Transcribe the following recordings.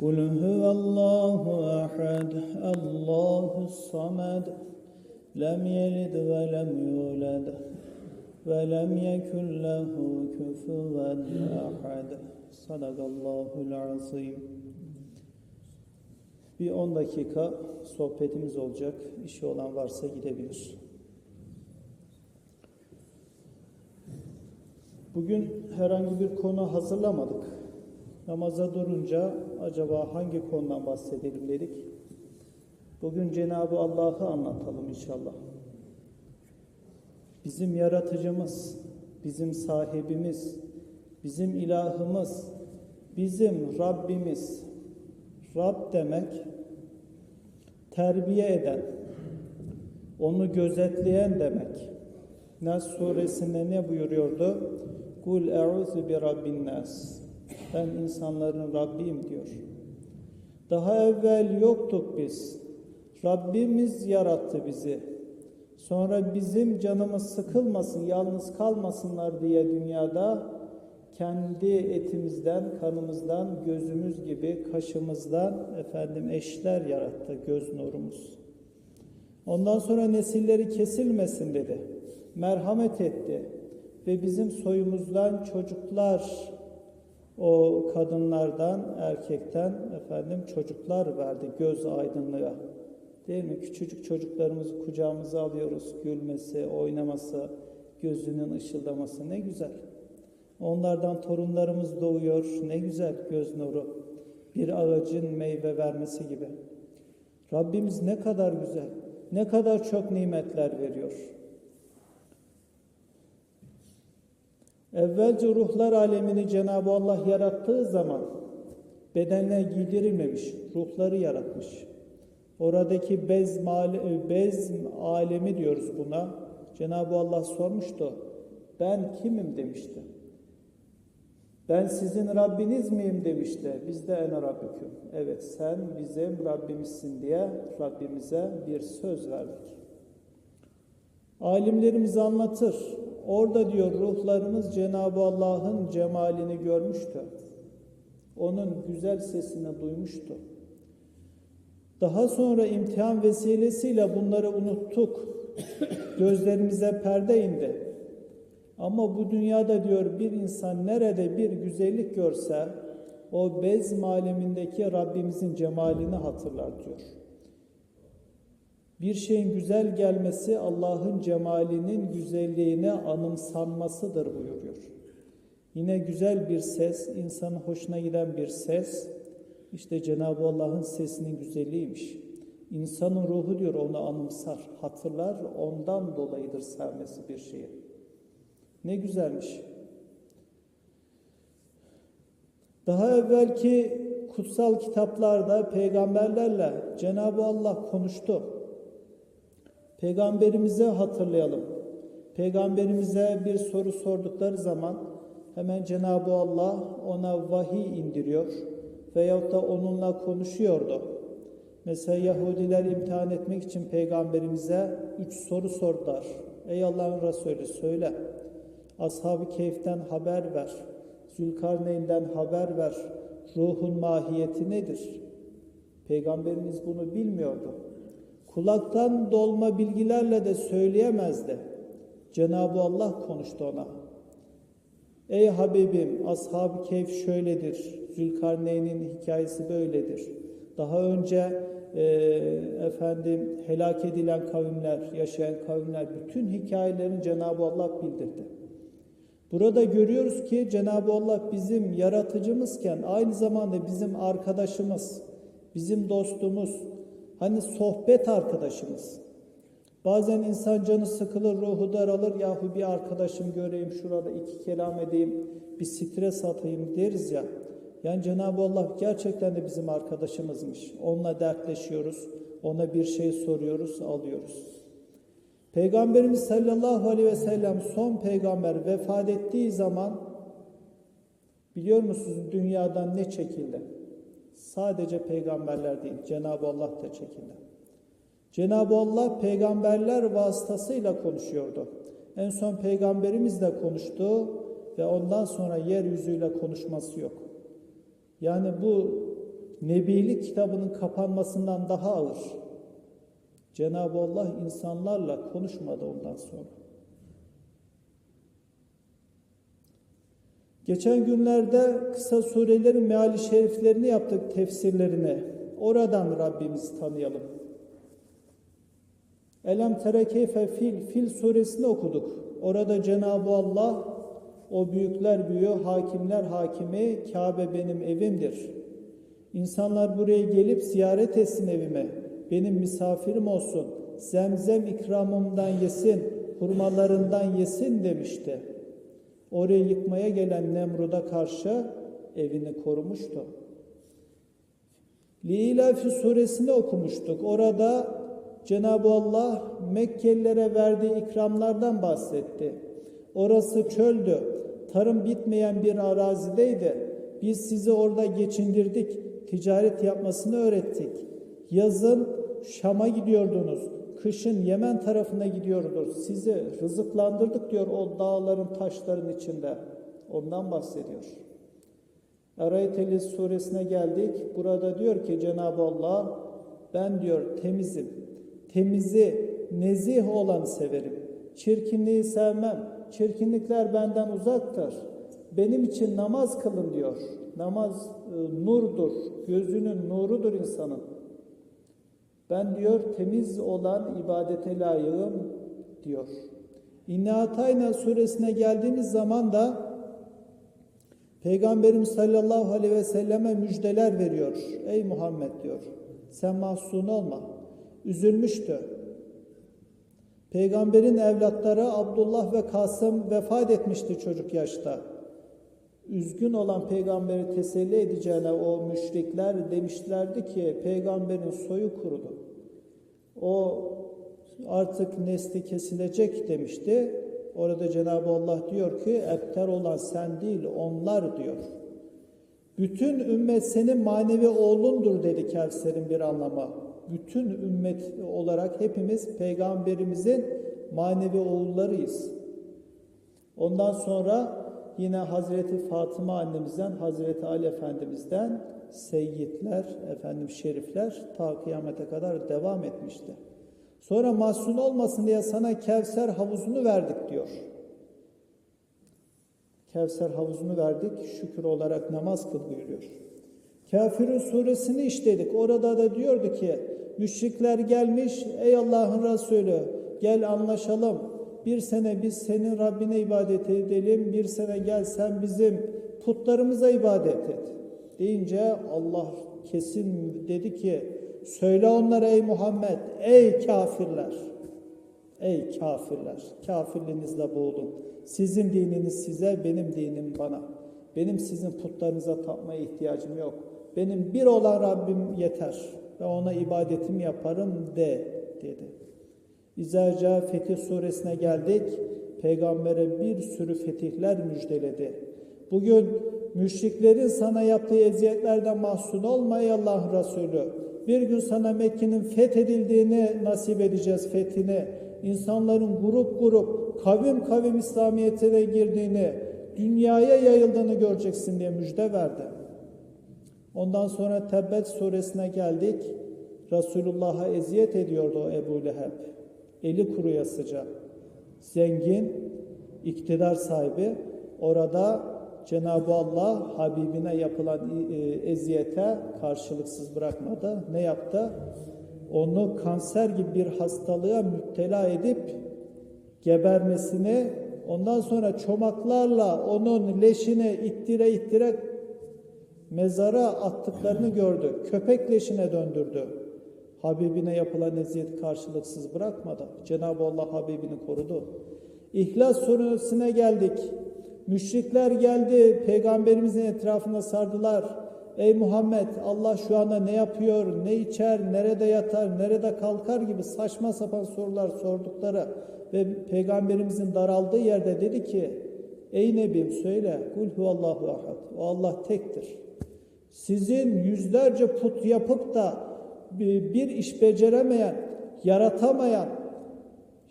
قل هو الله أحد الله الصمد لم يلد ولم يولد ولم يكن له كفوا أحد صدق الله العظيم Bir 10 dakika sohbetimiz olacak. İşi olan varsa gidebilir. Bugün herhangi bir konu hazırlamadık. Namaza durunca acaba hangi konudan bahsedelim dedik. Bugün Cenab-ı Allah'ı anlatalım inşallah. Bizim yaratıcımız, bizim sahibimiz, bizim ilahımız, bizim Rabbimiz. Rab demek terbiye eden, onu gözetleyen demek. Nas suresinde ne buyuruyordu? Kul e'udhu bi rabbin nas. Ben insanların Rabbiyim diyor. Daha evvel yoktuk biz. Rabbimiz yarattı bizi. Sonra bizim canımız sıkılmasın, yalnız kalmasınlar diye dünyada kendi etimizden, kanımızdan, gözümüz gibi kaşımızdan efendim eşler yarattı göz nurumuz. Ondan sonra nesilleri kesilmesin dedi. Merhamet etti ve bizim soyumuzdan çocuklar o kadınlardan, erkekten efendim çocuklar verdi göz aydınlığı. Değil mi? Küçücük çocuklarımızı kucağımıza alıyoruz. Gülmesi, oynaması, gözünün ışıldaması ne güzel. Onlardan torunlarımız doğuyor. Ne güzel göz nuru. Bir ağacın meyve vermesi gibi. Rabbimiz ne kadar güzel, ne kadar çok nimetler veriyor. Evvelce ruhlar alemini Cenab-ı Allah yarattığı zaman bedenine giydirilmemiş, ruhları yaratmış. Oradaki bez, bez alemi diyoruz buna. Cenab-ı Allah sormuştu. Ben kimim demişti. Ben sizin Rabbiniz miyim demişti. Biz de ene Rabbiküm. Evet sen bizim Rabbimizsin diye Rabbimize bir söz verdik. Alimlerimiz anlatır. Orada diyor ruhlarımız Cenab-ı Allah'ın cemalini görmüştü. Onun güzel sesini duymuştu. Daha sonra imtihan vesilesiyle bunları unuttuk. Gözlerimize perde indi. Ama bu dünyada diyor bir insan nerede bir güzellik görse o bez malemindeki Rabbimizin cemalini hatırlar diyor. Bir şeyin güzel gelmesi Allah'ın cemalinin güzelliğine anımsanmasıdır buyuruyor. Yine güzel bir ses, insanın hoşuna giden bir ses, işte Cenab-ı Allah'ın sesinin güzelliğiymiş. İnsanın ruhu diyor onu anımsar, hatırlar, ondan dolayıdır sevmesi bir şeyi. Ne güzelmiş. Daha evvelki kutsal kitaplarda peygamberlerle Cenab-ı Allah konuştu. Peygamberimize hatırlayalım. Peygamberimize bir soru sordukları zaman hemen Cenab-ı Allah ona vahiy indiriyor veyahut da onunla konuşuyordu. Mesela Yahudiler imtihan etmek için peygamberimize üç soru sordular. Ey Allah'ın Resulü söyle. Ashab-ı Keyf'ten haber ver. Zülkarneyn'den haber ver. Ruhun mahiyeti nedir? Peygamberimiz bunu bilmiyordu. Kulaktan dolma bilgilerle de söyleyemezdi. Cenab-ı Allah konuştu ona. Ey Habibim, Ashab-ı Keyf şöyledir. Zülkarneyn'in hikayesi böyledir. Daha önce e, efendim helak edilen kavimler, yaşayan kavimler bütün hikayelerini Cenab-ı Allah bildirdi. Burada görüyoruz ki Cenab-ı Allah bizim yaratıcımızken aynı zamanda bizim arkadaşımız, bizim dostumuz, hani sohbet arkadaşımız. Bazen insan canı sıkılır, ruhu daralır, yahu bir arkadaşım göreyim, şurada iki kelam edeyim, bir stres atayım deriz ya. Yani Cenab-ı Allah gerçekten de bizim arkadaşımızmış. Onunla dertleşiyoruz, ona bir şey soruyoruz, alıyoruz. Peygamberimiz sallallahu aleyhi ve sellem son peygamber vefat ettiği zaman biliyor musunuz dünyadan ne çekildi? Sadece peygamberler değil, Cenab-ı Allah da çekildi. Cenab-ı Allah peygamberler vasıtasıyla konuşuyordu. En son peygamberimizle konuştu ve ondan sonra yeryüzüyle konuşması yok. Yani bu Nebilik kitabının kapanmasından daha ağır. Cenab-ı Allah insanlarla konuşmadı ondan sonra. Geçen günlerde kısa surelerin meali şeriflerini yaptık tefsirlerini. Oradan Rabbimizi tanıyalım. Elem terekeyfe fil, fil suresini okuduk. Orada Cenab-ı Allah o büyükler büyüğü, hakimler hakimi, Kabe benim evimdir. İnsanlar buraya gelip ziyaret etsin evime. Benim misafirim olsun. Zemzem ikramımdan yesin, hurmalarından yesin demişti. Orayı yıkmaya gelen Nemrud'a karşı evini korumuştu. Lilafi suresini okumuştuk. Orada Cenab-ı Allah Mekkelilere verdiği ikramlardan bahsetti. Orası çöldü. Tarım bitmeyen bir arazideydi. Biz sizi orada geçindirdik. Ticaret yapmasını öğrettik. Yazın Şam'a gidiyordunuz. Kışın Yemen tarafına gidiyordunuz. Sizi rızıklandırdık diyor o dağların taşların içinde. Ondan bahsediyor. Arayeteli suresine geldik. Burada diyor ki Cenab-ı Allah ben diyor temizim. Temizi, nezih olan severim. Çirkinliği sevmem. Çirkinlikler benden uzaktır. Benim için namaz kılın diyor. Namaz e, nurdur. Gözünün nurudur insanın. Ben diyor temiz olan ibadete layığım diyor. İnne suresine geldiğimiz zaman da Peygamberimiz sallallahu aleyhi ve selleme müjdeler veriyor. Ey Muhammed diyor. Sen mahzun olma. Üzülmüştü. Peygamberin evlatları Abdullah ve Kasım vefat etmişti çocuk yaşta. Üzgün olan peygamberi teselli edeceğine o müşrikler demişlerdi ki peygamberin soyu kurudu. O artık nesli kesilecek demişti. Orada Cenab-ı Allah diyor ki ebter olan sen değil onlar diyor. Bütün ümmet senin manevi oğlundur dedi Kevser'in bir anlama. Bütün ümmet olarak hepimiz peygamberimizin manevi oğullarıyız. Ondan sonra yine Hazreti Fatıma annemizden, Hazreti Ali Efendimiz'den seyyidler, efendim şerifler ta kıyamete kadar devam etmişti. Sonra mahzun olmasın diye sana Kevser havuzunu verdik diyor. Kevser havuzunu verdik, şükür olarak namaz kıl buyuruyor. Kafirun suresini işledik. Orada da diyordu ki, müşrikler gelmiş, ey Allah'ın Resulü gel anlaşalım. Bir sene biz senin Rabbine ibadet edelim, bir sene gel sen bizim putlarımıza ibadet et. Deyince Allah kesin dedi ki, söyle onlara ey Muhammed, ey kafirler, ey kafirler, kafirliğinizle boğulun. Sizin dininiz size, benim dinim bana. Benim sizin putlarınıza tapmaya ihtiyacım yok. Benim bir olan Rabbim yeter ve ona ibadetim yaparım de dedi. İzaca Fetih suresine geldik. Peygambere bir sürü fetihler müjdeledi. Bugün müşriklerin sana yaptığı eziyetlerden mahzun olma ey Allah Resulü. Bir gün sana Mekke'nin fethedildiğini nasip edeceğiz fethini. İnsanların grup grup, kavim kavim İslamiyet'e girdiğini, dünyaya yayıldığını göreceksin diye müjde verdi. Ondan sonra Tebbet suresine geldik. Resulullah'a eziyet ediyordu o Ebu Leheb. Eli kuruyasıca. Zengin, iktidar sahibi. Orada Cenab-ı Allah Habibine yapılan e, eziyete karşılıksız bırakmadı. Ne yaptı? Onu kanser gibi bir hastalığa müptela edip gebermesini ondan sonra çomaklarla onun leşini ittire ittire mezara attıklarını gördü. Köpek leşine döndürdü. Habibine yapılan eziyet karşılıksız bırakmadı. Cenab-ı Allah Habibini korudu. İhlas suresine geldik. Müşrikler geldi, peygamberimizin etrafına sardılar. Ey Muhammed Allah şu anda ne yapıyor, ne içer, nerede yatar, nerede kalkar gibi saçma sapan sorular sordukları ve peygamberimizin daraldığı yerde dedi ki Ey Nebim söyle kul huvallahu ahad. O Allah tektir. Sizin yüzlerce put yapıp da bir iş beceremeyen, yaratamayan,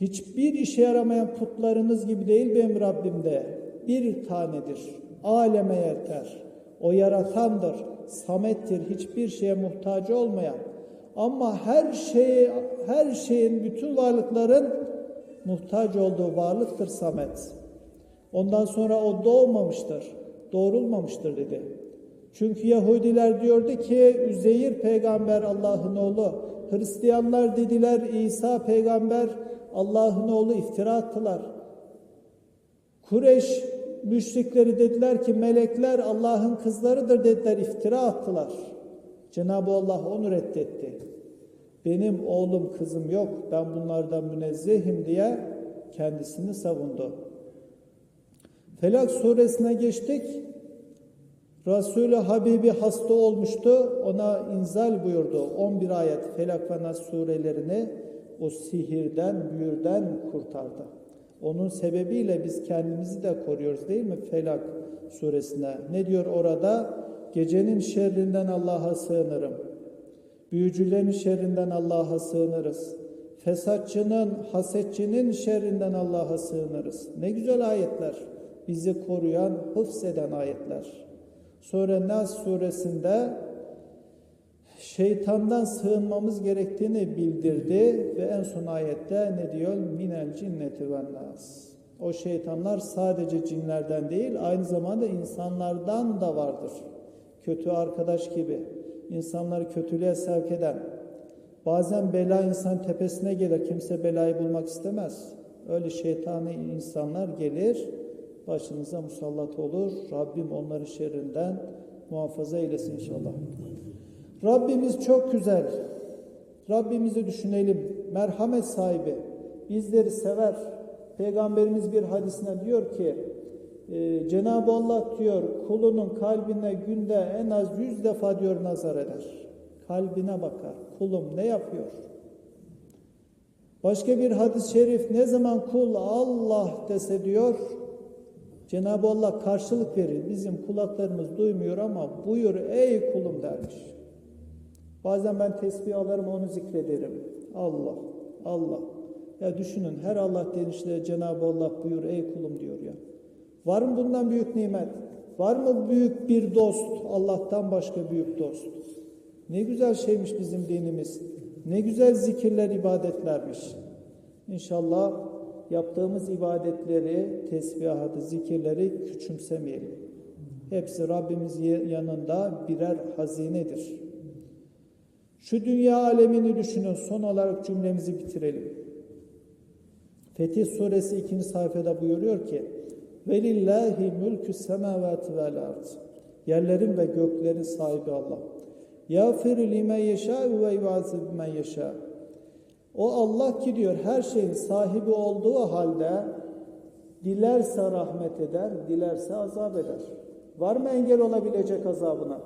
hiçbir işe yaramayan putlarınız gibi değil benim Rabbim de bir tanedir. Aleme yeter. O yaratandır. samettir, hiçbir şeye muhtaç olmayan ama her şeyi, her şeyin, bütün varlıkların muhtaç olduğu varlıktır samet. Ondan sonra o doğmamıştır, doğrulmamıştır dedi. Çünkü Yahudiler diyordu ki Üzeyir peygamber Allah'ın oğlu. Hristiyanlar dediler İsa peygamber Allah'ın oğlu iftira attılar. Kureyş müşrikleri dediler ki melekler Allah'ın kızlarıdır dediler iftira attılar. Cenab-ı Allah onu reddetti. Benim oğlum kızım yok ben bunlardan münezzehim diye kendisini savundu. Felak suresine geçtik. Resulü Habibi hasta olmuştu. Ona inzal buyurdu. 11 ayet Felak ve Nas surelerini o sihirden, büyürden kurtardı. Onun sebebiyle biz kendimizi de koruyoruz değil mi? Felak suresine. Ne diyor orada? Gecenin şerrinden Allah'a sığınırım. Büyücülerin şerrinden Allah'a sığınırız. Fesatçının, hasetçinin şerrinden Allah'a sığınırız. Ne güzel ayetler. Bizi koruyan, hıfzeden ayetler. Sonra Nas suresinde şeytandan sığınmamız gerektiğini bildirdi ve en son ayette ne diyor? Minel cinneti ve nas. O şeytanlar sadece cinlerden değil aynı zamanda insanlardan da vardır. Kötü arkadaş gibi insanları kötülüğe sevk eden. Bazen bela insan tepesine gelir. Kimse belayı bulmak istemez. Öyle şeytani insanlar gelir başınıza musallat olur. Rabbim onları şerrinden muhafaza eylesin inşallah. Rabbimiz çok güzel. Rabbimizi düşünelim. Merhamet sahibi. Bizleri sever. Peygamberimiz bir hadisine diyor ki e, Cenab-ı Allah diyor kulunun kalbine günde en az yüz defa diyor nazar eder. Kalbine bakar. Kulum ne yapıyor? Başka bir hadis-i şerif ne zaman kul Allah dese diyor Cenab-ı Allah karşılık verir. Bizim kulaklarımız duymuyor ama buyur ey kulum dermiş. Bazen ben tesbih alırım onu zikrederim. Allah, Allah. Ya düşünün her Allah denişle Cenab-ı Allah buyur ey kulum diyor ya. Var mı bundan büyük nimet? Var mı büyük bir dost? Allah'tan başka büyük dost. Ne güzel şeymiş bizim dinimiz. Ne güzel zikirler, ibadetlermiş. İnşallah yaptığımız ibadetleri, tesbihatı, zikirleri küçümsemeyelim. Hepsi Rabbimiz yanında birer hazinedir. Şu dünya alemini düşünün. Son olarak cümlemizi bitirelim. Fetih suresi 2. sayfada buyuruyor ki Velillahi mülkü semavati vel ard. Yerlerin ve göklerin sahibi Allah. Yağfiru limen yeşâ ve yuvazib men yeşâ. O Allah ki diyor her şeyin sahibi olduğu halde dilerse rahmet eder, dilerse azap eder. Var mı engel olabilecek azabına?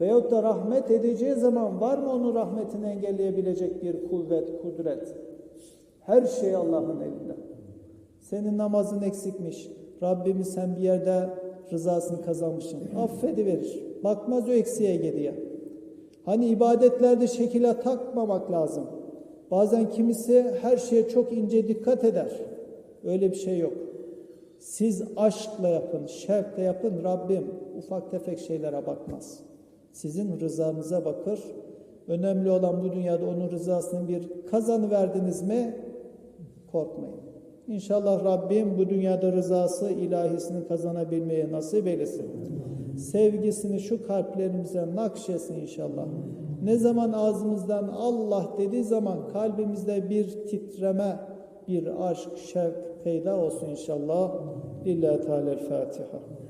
Veyahut da rahmet edeceği zaman var mı onun rahmetini engelleyebilecek bir kuvvet, kudret? Her şey Allah'ın elinde. Senin namazın eksikmiş. Rabbimiz sen bir yerde rızasını kazanmışsın. Affediverir. Bakmaz o eksiğe geriye. Hani ibadetlerde şekile takmamak lazım. Bazen kimisi her şeye çok ince dikkat eder. Öyle bir şey yok. Siz aşkla yapın, şevkle yapın. Rabbim ufak tefek şeylere bakmaz. Sizin rızanıza bakır. Önemli olan bu dünyada onun rızasını bir kazanı verdiniz mi korkmayın. İnşallah Rabbim bu dünyada rızası ilahisini kazanabilmeye nasip eylesin. Sevgisini şu kalplerimize nakşesin inşallah. Ne zaman ağzımızdan Allah dediği zaman kalbimizde bir titreme, bir aşk, şevk peyda olsun inşallah. Lillahi Teala Fatiha.